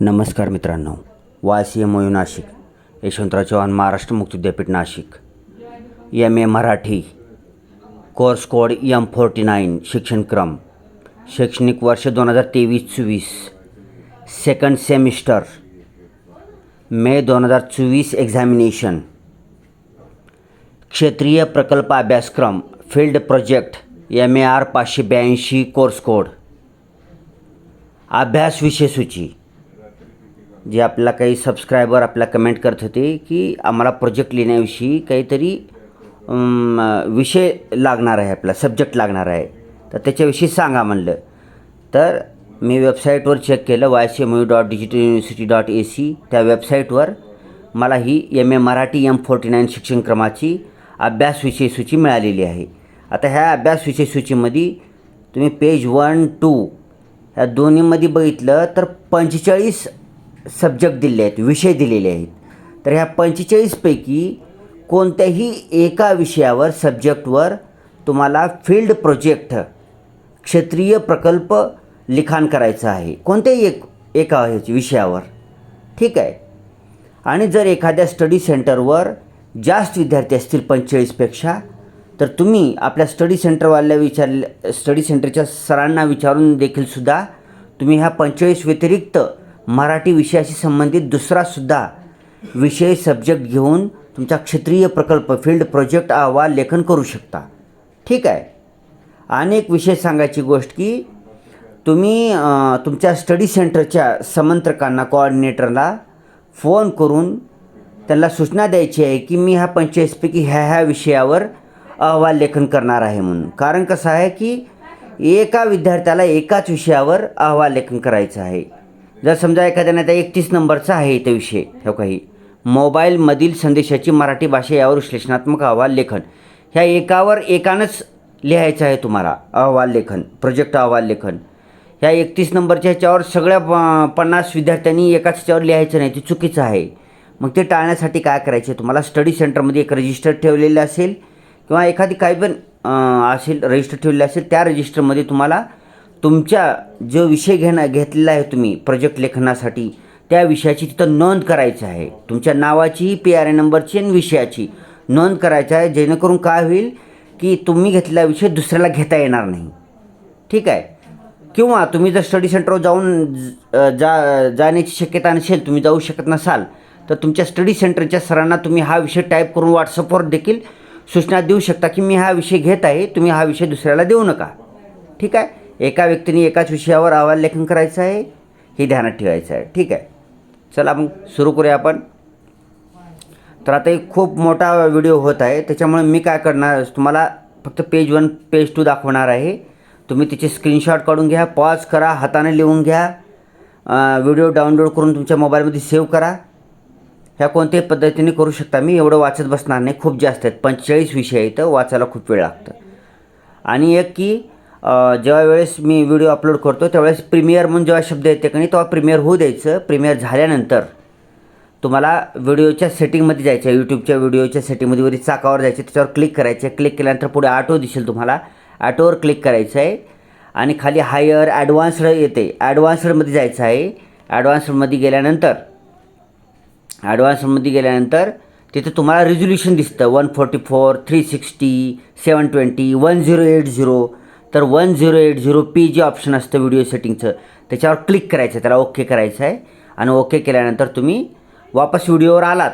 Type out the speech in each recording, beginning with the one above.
नमस्कार मित्रांनो. वासीय C M U Nashik Yashwantrao Chavan Maharashtra मुक्त विद्यापीठ Nashik. M A Marathi course code M forty nine शिक्षणक्रम शैक्षणिक वर्ष दोन हजार तेवीस चोवीस सेकंड सेमिस्टर मे दोन हजार चोवीस एक्झामिनेशन क्षेत्रीय प्रकल्प अभ्यासक्रम field project M A R पाचशे ब्याऐंशी कोर्स कोड अभ्यास विषयसूची जे आपला काही सबस्क्रायबर आपला कमेंट करत होते की आम्हाला प्रोजेक्ट लिहिण्याविषयी काहीतरी विषय लागणार आहे आपला सब्जेक्ट लागणार आहे. तर त्याच्याविषयी सांगा म्हणलं. तर मी वेबसाईटवर चेक केलं Y C M U dot digital university dot A C त्या वेबसाईटवर मला ही M A Marathi M forty nine शिक्षण क्रमाची अभ्यास विषय सूची मिळालेली आहे. आता ह्या अभ्यास विषय सूचीमध्ये तुम्ही पेज वन टू ह्या दोन्हीमध्ये बघितलं तर पंचेचाळीस सब्जेक्ट दिले आहेत विषय दिलेले आहेत. तर ह्या पंचेचाळीसपैकी कोणत्याही एका विषयावर सब्जेक्टवर तुम्हाला फील्ड प्रोजेक्ट क्षेत्रीय प्रकल्प लिखाण करायचं आहे. कोणत्याही एक एका ह्याची विषयावर. ठीक आहे? आणि जर एखाद्या स्टडी सेंटरवर जास्त विद्यार्थी असतील पंचेचाळीसपेक्षा तर तुम्ही आपल्या स्टडी सेंटरवाल्या विचारले स्टडी सेंटरच्या सरांना विचारून देखील सुद्धा तुम्ही ह्या पंचेचाळीस व्यतिरिक्त मराठी विषयाशी संबंधित दुसरासुद्धा विषय सब्जेक्ट घेऊन तुमचा क्षेत्रीय प्रकल्प फील्ड प्रोजेक्ट अहवाल लेखन करू शकता. ठीक आहे? आणि एक विषय सांगायची गोष्ट की तुम्ही तुमच्या स्टडी सेंटरच्या समंत्रकांना कोऑर्डिनेटरला फोन करून त्यांना सूचना द्यायची आहे की मी ह्या पंचेचाळीसपैकी ह्या ह्या विषयावर अहवाल लेखन करणार आहे म्हणून. कारण कसं आहे की एका विद्यार्थ्याला एकाच विषयावर अहवाल लेखन करायचं आहे. जर समजा एखाद्याने आता एकतीस नंबरचा आहे इथे विषय हो काही मोबाईलमधील संदेशाची मराठी भाषा यावर विश्लेषणात्मक अहवाल लेखन. ह्या एकावर एकानंच लिहायचं आहे तुम्हाला अहवाल लेखन प्रोजेक्ट अहवाल लेखन. ह्या एकतीस नंबरच्या ह्याच्यावर सगळ्या प- पन्नास विद्यार्थ्यांनी एकाच ह्याच्यावर लिहायचं नाही ते चुकीचं आहे. मग ते टाळण्यासाठी काय करायचे तुम्हाला स्टडी सेंटरमध्ये एक रजिस्टर ठेवलेलं असेल किंवा एखादी काही पण असेल रजिस्टर ठेवलेलं असेल त्या रजिस्टरमध्ये तुम्हाला तुमच्या जो विषय घेणं घेतलेला आहे तुम्ही प्रोजेक्ट लेखनासाठी त्या विषयाची तिथं नोंद करायची आहे. तुमच्या नावाची पी आर ए नंबरची आणि विषयाची नोंद करायची आहे जेणेकरून काय होईल की तुम्ही घेतलेला विषय दुसऱ्याला घेता येणार नाही. ठीक आहे? किंवा तुम्ही जर स्टडी सेंटरवर जाऊन ज- जा जाण्याची शक्यता नसेल तुम्ही जाऊ शकत नसाल तर तुमच्या स्टडी सेंटरच्या सरांना तुम्ही हा विषय टाईप करून व्हॉट्सअपवर देखील सूचना देऊ शकता की मी हा विषय घेत आहे तुम्ही हा विषय दुसऱ्याला देऊ नका. ठीक आहे? एका व्यक्तीने एकाच विषयावर अहवाल लेखन करायचं आहे हे ध्यानात ठेवायचं आहे. ठीक आहे. चला मग सुरू करूया आपण. तर आता एक खूप मोठा व्हिडिओ होत आहे. त्याच्यामुळे मी काय करणार तुम्हाला फक्त पेज वन पेज टू दाखवणार आहे. तुम्ही तिचे स्क्रीनशॉट काढून घ्या पॉज करा हाताने लिहून घ्या. व्हिडिओ डाउनलोड करून तुमच्या मोबाईलमध्ये सेव्ह करा. ह्या कोणत्याही पद्धतीने करू शकता मी. एवढं वाचत बसणार नाही. खूप जास्त आहेत. पंचेचाळीस विषय आहेत. वाचायला खूप वेळ लागतं. आणि एक की जेव्हा वेळेस मी व्हिडिओ अपलोड करतो त्यावेळेस प्रीमियर म्हणून जेव्हा शब्द येते का नाही तेव्हा प्रीमियर होऊ द्यायचं. प्रीमियर झाल्यानंतर तुम्हाला व्हिडिओच्या सेटिंगमध्ये जायचं आहे. यूट्यूबच्या व्हिडिओच्या सेटिंगमध्ये वरी चाकावर जायचं त्याच्यावर क्लिक करायचं आहे. क्लिक केल्यानंतर पुढे ऑटो दिसेल तुम्हाला. ऑटोवर क्लिक करायचं आहे. आणि खाली हायर ॲडव्हान्स्ड येते. ॲडव्हान्स्डमध्ये जायचं आहे. ॲडव्हान्सडमध्ये गेल्यानंतर ॲडव्हान्समध्ये गेल्यानंतर तिथं तुम्हाला रिझोल्युशन दिसतं. One forty four three sixty seven twenty one zero eight zero तर one zero eight zero P J option असतं व्हिडिओ सेटिंगचं त्याच्यावर क्लिक करायचं त्याला ओके करायचं आहे आणि ओके केल्यानंतर तुम्ही वापस व्हिडिओवर आलात.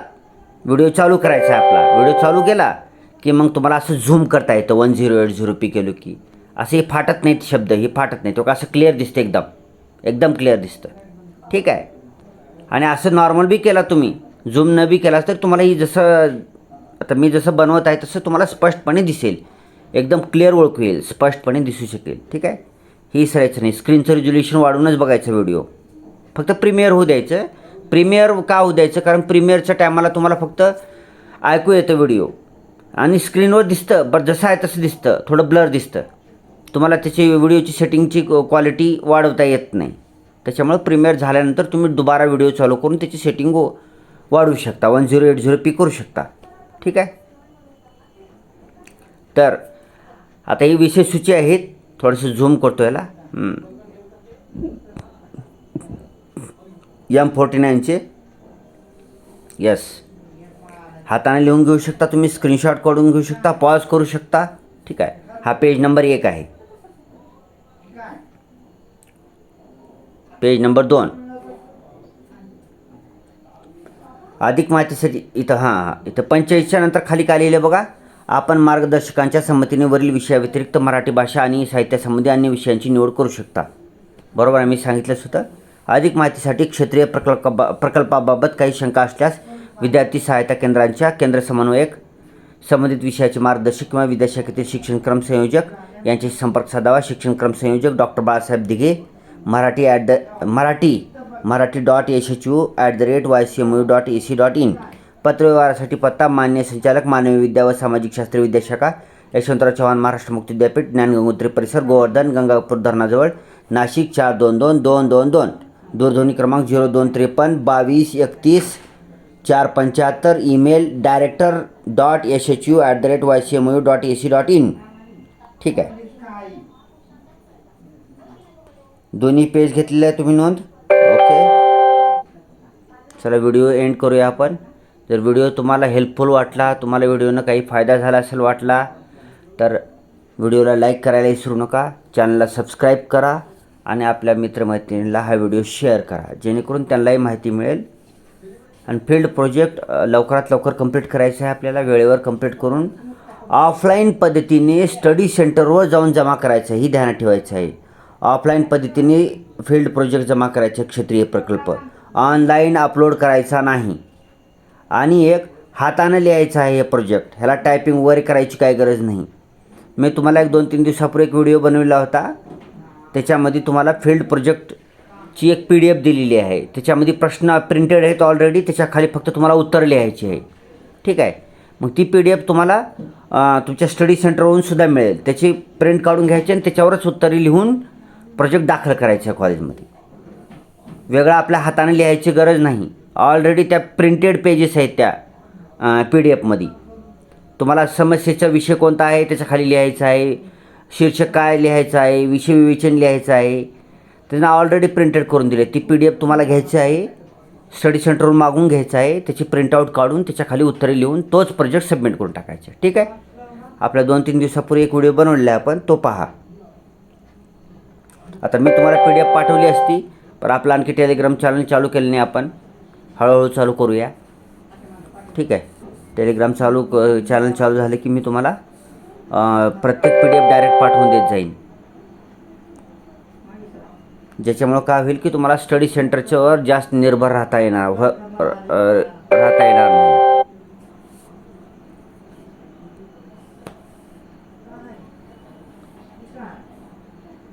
व्हिडिओ चालू करायचा आहे आपला. व्हिडिओ चालू केला की मग तुम्हाला असं झूम करता येतं one zero eight zero P केलो की. असं हे फाटत नाहीत शब्द हे फाटत नाही तो का असं क्लिअर दिसतं एकदम. एकदम क्लिअर दिसतं. ठीक आहे? आणि असं नॉर्मल बी केला तुम्ही. झूम न बी केला तर तुम्हाला ही जसं आता मी जसं बनवत आहे तसं तुम्हाला स्पष्टपणे दिसेल. एकदम क्लिअर ओळखू येईल स्पष्टपणे दिसू शकेल ठीक आहे? ही सरायचं नाही. स्क्रीनचं रिझोल्युशन वाढवूनच बघायचं व्हिडिओ फक्त प्रीमियर होऊ द्यायचं. प्रीमियर का होऊ द्यायचं? कारण प्रीमियरच्या टायमाला तुम्हाला फक्त ऐकू येतं व्हिडिओ आणि स्क्रीनवर दिसतं बरं जसं आहे तसं दिसतं. थोडं ब्लर दिसतं. तुम्हाला त्याची व्हिडिओची सेटिंगची क्वालिटी वाढवता येत नाही. त्याच्यामुळे प्रीमियर झाल्यानंतर तुम्ही दुबारा व्हिडिओ चालू करून त्याची सेटिंग वाढवू शकता. One zero eight zero P करू शकता. ठीक आहे? तर आता ही विषय सूची आहेत थोडंसं झूम करतो याला. एम फोर्टी नाईनचे यस हाताने लिहून घेऊ शकता तुम्ही स्क्रीनशॉट काढून घेऊ शकता पॉज करू शकता. ठीक आहे. हा पेज नंबर एक आहे. पेज नंबर दोन. अधिक माहितीसाठी इथं हां हां इथं पंचेचाळीसच्या नंतर खाली काय लिहिलं बघा? आपण मार्गदर्शकांच्या संमतीने वरील विषयाव्यतिरिक्त मराठी भाषा आणि साहित्यासंबंधी अन्य विषयांची निवड करू शकता. बरोबर आम्ही मी सांगितलंच होतं अधिक माहितीसाठी क्षेत्रीय प्रकल्प प्रकल्पाबाबत काही शंका असल्यास विद्यार्थी सहायता केंद्रांच्या केंद्र समन्वयक संबंधित विषयाचे मार्गदर्शक किंवा विद्याशाखेतील शिक्षणक्रम संयोजक यांच्याशी संपर्क साधावा. शिक्षणक्रम संयोजक doctor Balasaheb Dighe Marathi at the Marathi Marathi dot S H U at the rate Y C M U dot A C dot in. पत्रव्यवहारासाठी पत्ता मान्य संचालक मानवी विद्या व सामाजिक शास्त्र विद्याशाखा यशवंतराव चव्हाण महाराष्ट्र मुक्त विद्यापीठ ज्ञान गंगोत्री परिसर गोवर्धन गंगापूर धरणाजवळ नाशिक चार दोन दोन दोन दोन दोन. दूरध्वनी क्रमांक झिरो दोन त्रेपन्न बावीस एकतीस चार पंच्याहत्तर. Email director dot S H U at the rate Y C M U dot A C dot in ठीक आहे. दोन्ही पेज घेतलेले आहे तुम्ही नोंद? ओके चला व्हिडिओ एंड करूया आपण. जर व्हिडिओ तुम्हाला हेल्पफुल वाटला तुम्हाला व्हिडिओनं काही फायदा झाला असेल वाटला तर व्हिडिओला लाईक करायला विसरू नका चॅनलला सबस्क्राईब करा आणि आपल्या मित्रमैत्रिणीला हा व्हिडिओ शेअर करा जेणेकरून त्यांनाही माहिती मिळेल. आणि फील्ड प्रोजेक्ट लवकरात लवकर कंप्लीट करायचं आहे आपल्याला वेळेवर कंप्लीट करून ऑफलाईन पद्धतीने स्टडी सेंटरवर जाऊन जमा करायचं आहे ही ध्यानात ठेवायचं आहे. ऑफलाईन पद्धतीने फील्ड प्रोजेक्ट जमा करायचे क्षेत्रीय प्रकल्प. ऑनलाईन अपलोड करायचा नाही. आणि एक हातानं लिहायचं आहे हे प्रोजेक्ट ह्याला टायपिंग वगैरे करायची काही गरज नाही. मी तुम्हाला एक दोन तीन दिवसापूर्वी एक व्हिडिओ बनवला होता. त्याच्यामध्ये तुम्हाला फील्ड प्रोजेक्टची एक पी डी एफ दिलेली आहे. त्याच्यामध्ये प्रश्न प्रिंटेड आहेत ऑलरेडी त्याच्याखाली फक्त तुम्हाला उत्तर लिहायची आहे. ठीक आहे? मग ती पी डी एफ तुम्हाला तुमच्या स्टडी सेंटरवरून सुद्धा मिळेल. त्याची प्रिंट काढून घ्यायची आणि त्याच्यावरच उत्तरे लिहून प्रोजेक्ट दाखल करायचं आहे कॉलेजमध्ये वेगळं आपल्या हाताने लिहायची गरज नाही. ऑलरेडी त्या प्रिंटेड पेजेस आहेत त्या पी डी एफमध्ये तुम्हाला समस्येचा विषय कोणता आहे त्याच्याखाली आहे शीर्षक काय लिहायचं आहे विषय विवेचन लिहायचं आहे त्यांना ऑलरेडी प्रिंटेड करून दिले. ती पी डी एफ तुम्हाला घ्यायची आहे स्टडी सेंटरवरून मागून घ्यायचं आहे त्याची प्रिंटआउट काढून त्याच्याखाली उत्तरे लिहून तोच प्रोजेक्ट सबमिट करून टाकायचा. ठीक आहे? आपल्या दोन तीन दिवसापूर्वी एक व्हिडिओ बनवलेला आहे आपण तो पहा. आता मी तुम्हाला पी डी एफ पाठवली असती पण आपला आणखी टेलिग्राम चॅनल चालू केलं नाही आपण. हळूहळू चालू करूया. ठीक आहे. टेलिग्राम चालू चॅनल चालू झालं की मी तुम्हाला प्रत्येक पी डी एफ डायरेक्ट पाठवून देत जाईन. ज्याच्यामुळं काय होईल की तुम्हाला स्टडी सेंटरच्यावर जास्त निर्भर राहता येणार व राहता येणार नाही.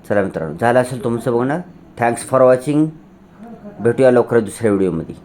चला मित्रांनो झालं असेल तुमचं बघणं. थँक्स फॉर वॉचिंग भेटूया लवकर दुसऱ्या व्हिडिओमध्ये